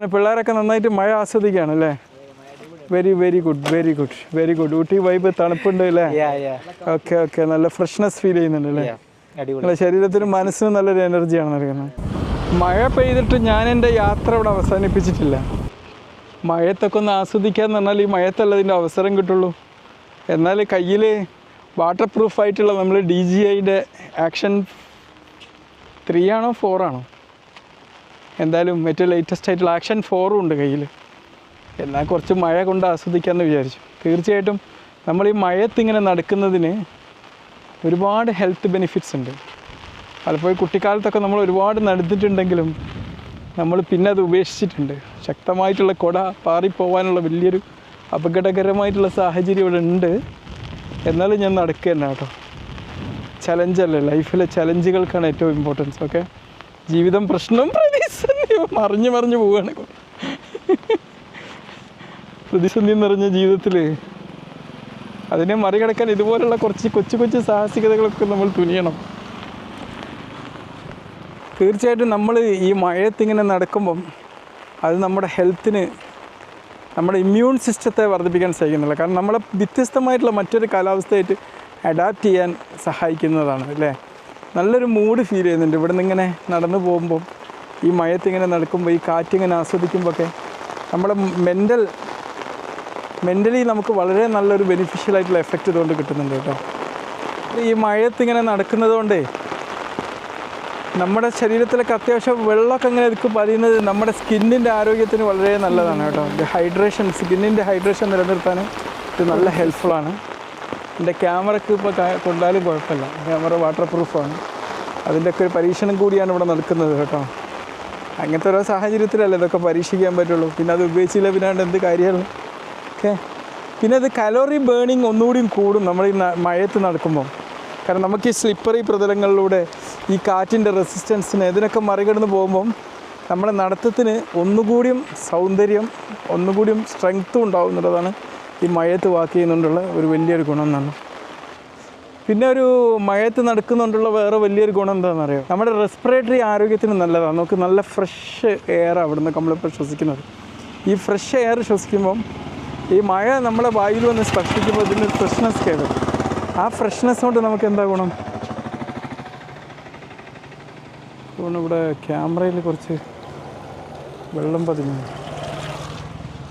പിള്ളേരൊക്കെ നന്നായിട്ട് മഴ ആസ്വദിക്കുകയാണ് അല്ലേ? Very very good very good very good Ooty vibe തണുപ്പുണ്ട് അല്ലേ? ഓക്കെ ഓക്കെ നല്ല ഫ്രഷ്നെസ് ഫീൽ ചെയ്യുന്നുണ്ട് അല്ലേ? നിങ്ങളുടെ ശരീരത്തിനും മനസ്സിനും നല്ലൊരു എനർജിയാണ് നൽകുന്നത്. മഴ പെയ്തിട്ട് ഞാൻ എന്റെ യാത്ര ഇവിടെ അവസാനിപ്പിച്ചിട്ടില്ല. മഴത്തൊക്കെ ഒന്ന് ആസ്വദിക്കാന്ന് പറഞ്ഞാൽ ഈ മഴത്തല്ല ഇതിന്റെ അവസരം കിട്ടുള്ളൂ. എന്നാൽ കയ്യിൽ വാട്ടർ പ്രൂഫായിട്ടുള്ള നമ്മൾ ഡി ജി ഐയുടെ ആക്ഷൻ ത്രീ ആണോ ഫോർ ആണോ? എന്തായാലും ഏറ്റവും ലേറ്റസ്റ്റ് ആയിട്ടുള്ള ആക്ഷൻ ഫോറും ഉണ്ട് കയ്യിൽ എന്നാൽ കുറച്ച് മഴ കൊണ്ട് ആസ്വദിക്കാമെന്ന് വിചാരിച്ചു. തീർച്ചയായിട്ടും നമ്മൾ ഈ മഴയത്ത് ഇങ്ങനെ നടക്കുന്നതിന് ഒരുപാട് ഹെൽത്ത് ബെനിഫിറ്റ്സ് ഉണ്ട്. പലപ്പോഴും കുട്ടിക്കാലത്തൊക്കെ നമ്മൾ ഒരുപാട് നടന്നിട്ടുണ്ടെങ്കിലും നമ്മൾ പിന്നെ അത് ഉപേക്ഷിച്ചിട്ടുണ്ട്. ശക്തമായിട്ടുള്ള കൊട പാറിപ്പോവാനുള്ള വലിയൊരു അപകടകരമായിട്ടുള്ള സാഹചര്യം ഇവിടെ ഉണ്ട്. എന്നാലും ഞാൻ നടക്കുക തന്നെ കേട്ടോ. ചലഞ്ചല്ലേ ലൈഫിലെ ചലഞ്ചുകൾക്കാണ് ഏറ്റവും ഇമ്പോർട്ടൻസ് ഓക്കെ ജീവിതം പ്രതിസന്ധിയും മറിഞ്ഞു മറിഞ്ഞ് പോവുകയാണ് പ്രതിസന്ധി നിറഞ്ഞ ജീവിതത്തിൽ അതിനെ മറികടക്കാൻ ഇതുപോലുള്ള കുറച്ച് കൊച്ചു കൊച്ചു സാഹസികതകളൊക്കെ നമ്മൾ തുനിയണം. തീർച്ചയായിട്ടും നമ്മൾ ഈ മഴയത്തിങ്ങനെ നടക്കുമ്പം അത് നമ്മുടെ ഹെൽത്തിന് നമ്മുടെ ഇമ്മ്യൂൺ സിസ്റ്റത്തെ വർദ്ധിപ്പിക്കാൻ സഹായിക്കുന്നില്ല കാരണം നമ്മളെ വ്യത്യസ്തമായിട്ടുള്ള മറ്റൊരു കാലാവസ്ഥയായിട്ട് അഡാപ്റ്റ് ചെയ്യാൻ സഹായിക്കുന്നതാണ് അല്ലേ? നല്ലൊരു മൂഡ് ഫീൽ ചെയ്യുന്നുണ്ട്. ഇവിടെ നിന്ന് ഇങ്ങനെ നടന്നു പോകുമ്പം ഈ മയത്തിങ്ങനെ നടക്കുമ്പോൾ ഈ കാറ്റിങ്ങനെ ആസ്വദിക്കുമ്പോൾ ഒക്കെ നമ്മുടെ മെന്റൽ മെന്റലി നമുക്ക് വളരെ നല്ലൊരു ബെനിഫിഷ്യൽ ആയിട്ടുള്ള എഫക്റ്റ് ഇതുകൊണ്ട് കിട്ടുന്നുണ്ട് കേട്ടോ. ഈ മഴയത്ത് ഇങ്ങനെ നടക്കുന്നത് കൊണ്ടേ നമ്മുടെ ശരീരത്തിലൊക്കെ അത്യാവശ്യം വെള്ളമൊക്കെ ഇങ്ങനെ ഇതൊക്കെ പതിയുന്നത് നമ്മുടെ സ്കിന്നിന്റെ ആരോഗ്യത്തിന് വളരെ നല്ലതാണ് കേട്ടോ. ഹൈഡ്രേഷൻ സ്കിന്നിന്റെ ഹൈഡ്രേഷൻ നിലനിർത്താൻ ഇത് നല്ല ഹെൽപ്ഫുള്ളാണ് എന്റെ ക്യാമറയ്ക്ക് ഇപ്പോൾ കൊണ്ടാലും കുഴപ്പമില്ല. ക്യാമറ വാട്ടർ പ്രൂഫാണ് അതിന്റെയൊക്കെ ഒരു പരീക്ഷണം കൂടിയാണ് ഇവിടെ നടക്കുന്നത് കേട്ടോ. അങ്ങനത്തെ ഓരോ സാഹചര്യത്തിലല്ലേ ഇതൊക്കെ പരീക്ഷിക്കാൻ പറ്റുള്ളൂ. പിന്നെ അത് ഉപയോഗിച്ചില്ല പിന്നാണ്ട് എന്ത് കാര്യമാണ്? ഓക്കെ. പിന്നെ അത് കലോറി ബേണിങ് ഒന്നുകൂടിയും കൂടും നമ്മൾ ഈ മഴയത്ത് നടക്കുമ്പോൾ കാരണം നമുക്ക് ഈ സ്ലിപ്പറി പ്രതലങ്ങളിലൂടെ ഈ കാറ്റിന്റെ റെസിസ്റ്റൻസിന് ഇതിനൊക്കെ മറികടന്ന് പോകുമ്പം നമ്മുടെ നടത്തത്തിന് ഒന്നുകൂടിയും സൗന്ദര്യം ഒന്നുകൂടിയും സ്ട്രെങ്ത്തും ഉണ്ടാവും എന്നുള്ളതാണ് ഈ മഴയത്ത് വാക്ക് ചെയ്യുന്നുണ്ടുള്ള ഒരു വലിയൊരു ഗുണം എന്നാണ്. പിന്നെ ഒരു മഴയത്ത് നടക്കുന്നുണ്ടുള്ള വേറെ വലിയൊരു ഗുണം എന്താണെന്ന് അറിയാം നമ്മുടെ റെസ്പിറേറ്ററി ആരോഗ്യത്തിന് നല്ലതാണ് നമുക്ക് നല്ല ഫ്രഷ് എയർ അവിടുന്ന് നമ്മളിപ്പോൾ ശ്വസിക്കുന്നത്. ഈ ഫ്രഷ് എയർ ശ്വസിക്കുമ്പം ഈ മഴ നമ്മളെ വായിൽ വന്ന് സ്പർശിക്കുമ്പോൾ ഇതിന്റെ ഫ്രഷ്നെസ് കയറും ആ ഫ്രഷ്നെസ് കൊണ്ട് നമുക്ക് എന്താ ഗുണം? അതുകൊണ്ട് ഇവിടെ ക്യാമറയിൽ കുറച്ച് വെള്ളം പതിഞ്ഞു.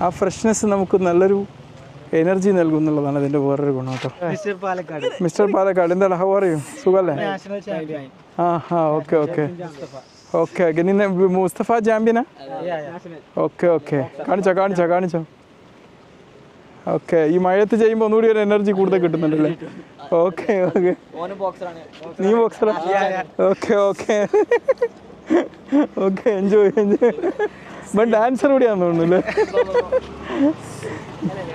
ആ ഫ്രഷ്നെസ് നമുക്ക് നല്ലൊരു എനർജി നൽകും എന്നുള്ളതാണ് ഇതിന്റെ വേറൊരു ഗുണം കേട്ടോ. മിസ്റ്റർ പാലക്കാട്. എന്താണ് ഹൗ അറിയും സുഖല്ലേ? ആ ഹാ ഓക്കെ ഓക്കെ. Okay okay. നിന്നെ മുസ്തഫ ചാമ്പ്യനാ ഓക്കെ ഓക്കെ. കാണിച്ചോ കാണിച്ചോ കാണിച്ചോ. ഓക്കെ ഈ മഴയത്ത് ചെയ്യുമ്പോൾ ഒന്നുകൂടി ഒരു എനർജി കൂടുതൽ കിട്ടുന്നുണ്ടല്ലേ? Okay okay. നീ ബോക്സറാ okay okay. Okay enjoy enjoy ഇവൻ ഡാൻസർ കൂടിയാന്ന് തോന്നുന്നു അല്ലേ?